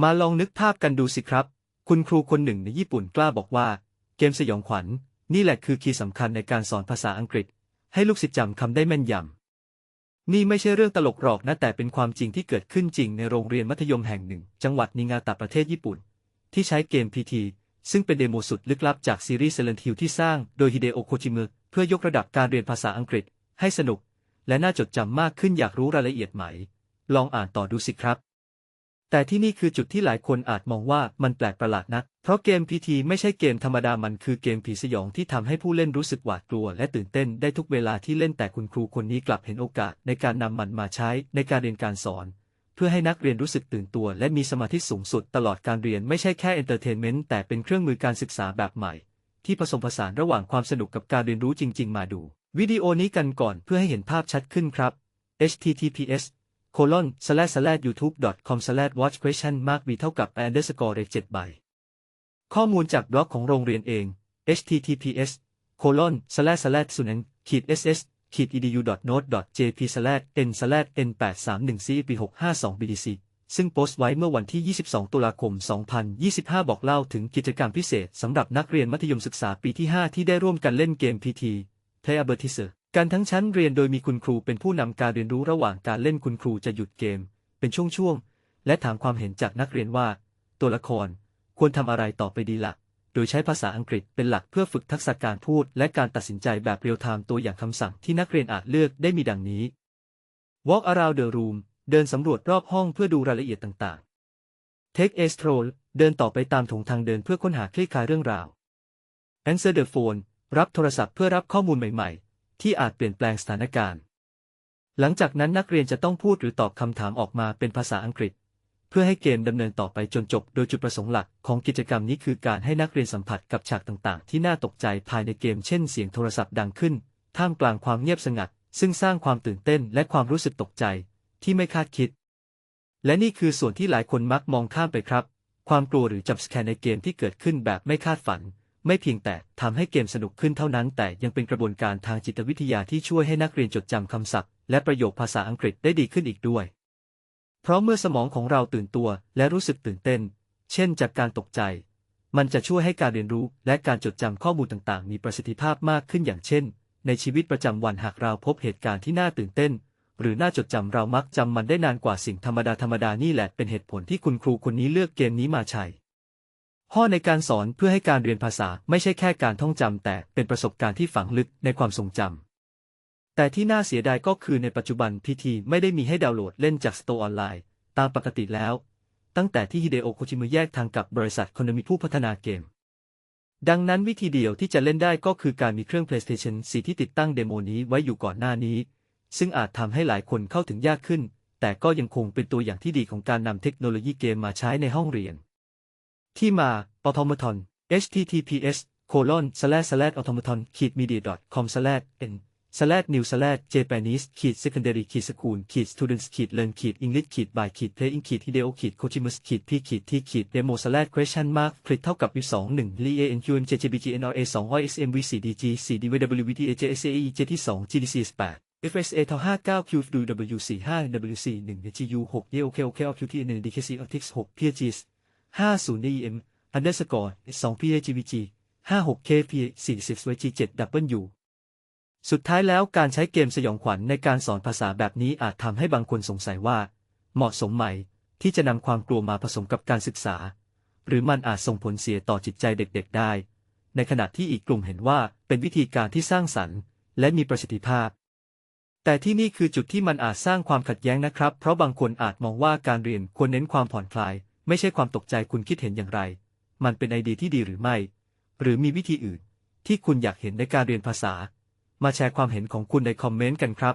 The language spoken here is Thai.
มาลองนึกภาพกันดูสิครับ คุณครูคนหนึ่งในญี่ปุ่นกล้าบอกว่า เกมสยองขวัญ นี่แหละคือคีย์สำคัญในการสอนภาษาอังกฤษ ให้ลูกศิษย์จำคำได้แม่นยำ นี่ไม่ใช่เรื่องตลกหรอกนะแต่เป็นความจริงที่เกิดขึ้นจริงในโรงเรียนมัธยมแห่งหนึ่ง จังหวัดนิงาตะประเทศญี่ปุ่น ที่ใช้เกม PT ซึ่งเป็นเดโมสุดลึกลับจากซีรีส์ Silent Hill ที่สร้างโดยฮิเดโอโคจิมุเพื่อยกระดับการเรียนภาษาอังกฤษ ให้สนุก และน่าจดจำมากขึ้นอยากรู้รายละเอียดไหม ลองอ่านต่อดูสิครับ แต่ที่นี่คือจุดที่หลายคนอาจมองว่ามันแปลกประหลาดนัก เพราะเกม PT ไม่ใช่เกมธรรมดามันคือเกมผีสยองที่ทำให้ผู้เล่นรู้สึกหวาดกลัวและตื่นเต้นได้ทุกเวลาที่เล่นแต่คุณครูคนนี้กลับเห็นโอกาสในการนำมันมาใช้ในการเรียนการสอน เพื่อให้นักเรียนรู้สึกตื่นตัว และมีสมาธิสูงสุดตลอดการเรียนไม่ใช่แค่เอนเตอร์เทนเมนต์แต่เป็นเครื่องมือการศึกษาแบบใหม่ ที่ผสมผสานระหว่างความสนุกกับการเรียนรู้จริง ๆ มาดู วิดีโอนี้กันก่อนเพื่อให้เห็นภาพชัดขึ้นครับ https colon slash slash youtube com slash watch question mark v เท่ากับ underscore เลข7ใบ ข้อมูลจากบล็อกของโรงเรียนเอง https colon slash slash สุนันขีด ss ขีด edu note jp slash n slash n 8 3 1 cp 6 5 2 bdc ซึ่งโพสต์ไว้เมื่อวันที่ 22 ตุลาคม 2025 บอกเล่าถึงกิจกรรมพิเศษสำหรับนักเรียนมัธยมศึกษาปีที่ 5 ที่ได้ร่วมกันเล่นเกม PT Play การทั้งชั้นเรียนโดยมีคุณครูเป็นผู้นำการเรียนรู้ระหว่างการเล่นคุณครูจะหยุดเกม เป็นช่วงๆ และถามความเห็นจากนักเรียนว่า ตัวละครควรทำอะไรต่อไปดีละ่ะ โดยใช้ภาษาอังกฤษเป็นหลักเพื่อฝึกทักษะการพูด และการตัดสินใจแบบเรียลไทม์ตัวอย่างคำสั่งที่นักเรียนอาจเลือกได้มีดังนี้ walk around the room เดินสำรวจรอบห้องเพื่อดูรายละเอียดต่างๆ take a stroll เดินต่อไปตามถงทางเดินเพื่อค้นหาคลี่คลายเรื่องราว answer the phone รับโทรศัพท์เพื่อรับข้อมูลใหม่ๆ ที่อาจเปลี่ยนแปลงสถานการณ์ หลังจากนั้นนักเรียนจะต้องพูดหรือตอบคำถามออกมาเป็นภาษาอังกฤษ เพื่อให้เกมดำเนินต่อไปจนจบ โดยจุดประสงค์หลักของกิจกรรมนี้คือการให้นักเรียนสัมผัสกับฉากต่างๆ ที่น่าตกใจภายในเกม เช่น เสียงโทรศัพท์ดังขึ้น ท่ามกลางความเงียบสงัด ซึ่งสร้างความตื่นเต้นและความรู้สึกตกใจ ที่ไม่คาดคิด และนี่คือส่วนที่หลายคนมักมองข้ามไปครับ ความกลัวหรือจับสแกนในเกมที่เกิดขึ้นแบบไม่คาดฝัน ไม่เพียงแต่ทำให้เกมสนุกขึ้นเท่านั้น แต่ยังเป็นกระบวนการทางจิตวิทยาที่ช่วยให้นักเรียนจดจำคำศัพท์ และประโยคภาษาอังกฤษได้ดีขึ้นอีกด้วย เพราะเมื่อสมองของเราตื่นตัวและรู้สึกตื่นเต้น เช่น จากการตกใจ มันจะช่วยให้การเรียนรู้และการจดจำข้อมูลต่างๆ มีประสิทธิภาพมากขึ้นอย่างเช่น ในชีวิตประจำวันหากเราพบเหตุการณ์ที่น่าตื่นเต้น หรือน่าจดจำเรามักจำมันได้นานกว่าสิ่งธรรมดาธรรมดานี่แหละเป็นเหตุผลที่คุณครูคนนี้เลือกเกมนี้มาใช้ ข้อในการสอนเพื่อให้การเรียนภาษาไม่ใช่แค่การท่องจำแต่เป็นประสบการณ์ที่ฝังลึกในความทรงจำ แต่ที่น่าเสียดายก็คือในปัจจุบันพีทีไม่ได้มีให้ดาวน์โหลดเล่นจากสโตร์ออนไลน์ ตามปกติแล้ว ตั้งแต่ที่ฮิเดโอะโคจิมุแยกทางกับบริษัทคอนมิผู้พัฒนาเกม ดังนั้นวิธีเดียวที่จะเล่นได้ก็คือการมีเครื่อง PlayStation 4 ที่ติดตั้งเดโมนี้ไว้อยู่ก่อนหน้านี้ ซึ่งอาจทำให้หลายคนเข้าถึงยากขึ้น แต่ก็ยังคงเป็นตัวอย่างที่ดีของการนำเทคโนโลยีเกมมาใช้ในห้องเรียน ที่มา automaton https colon slash slash automaton media com slash n slash new slash japanese ขีด secondary ขีด school ขีด students ขีด learn ขีด english ขีด by ขีด playing ขีด hideo ขีด kojimus ขีด p ขีด t ขีด demo slash question mark คลิกเท่ากับ u 2 1 l a n q m j j b g n r a 2 0 s m v c d g c d w w t a j s a e j ที่2 g d c 8 FSA เท่า59 Q W 4 5 W 4 1 GU 6 Y O K O K O Q T N D K C Optics 6 PGS 50 EM underscore 2 PAGVG 56 KP 40 WG 7 W สุดท้ายแล้วการใช้เกมสยองขวัญในการสอนภาษาแบบนี้อาจทำให้บางคนสงสัยว่า เหมาะสมไหมที่จะนำความกลัวมาผสมกับการศึกษา หรือมันอาจส่งผลเสียต่อจิตใจเด็กๆได้ ในขณะที่อีกกลุ่มเห็นว่าเป็นวิธีการที่สร้างสรรค์ และมีประสิทธิภาพ แต่ที่นี่คือจุดที่มันอาจสร้างความขัดแย้งนะครับ เพราะบางคนอาจมองว่าการเรียนควรเน้นความผ่อนคลาย ไม่ใช่ความตกใจคุณคิดเห็นอย่างไร มันเป็นไอเดียที่ดีหรือไม่ หรือมีวิธีอื่น ที่คุณอยากเห็นในการเรียนภาษา มาแชร์ความเห็นของคุณในคอมเมนต์กันครับ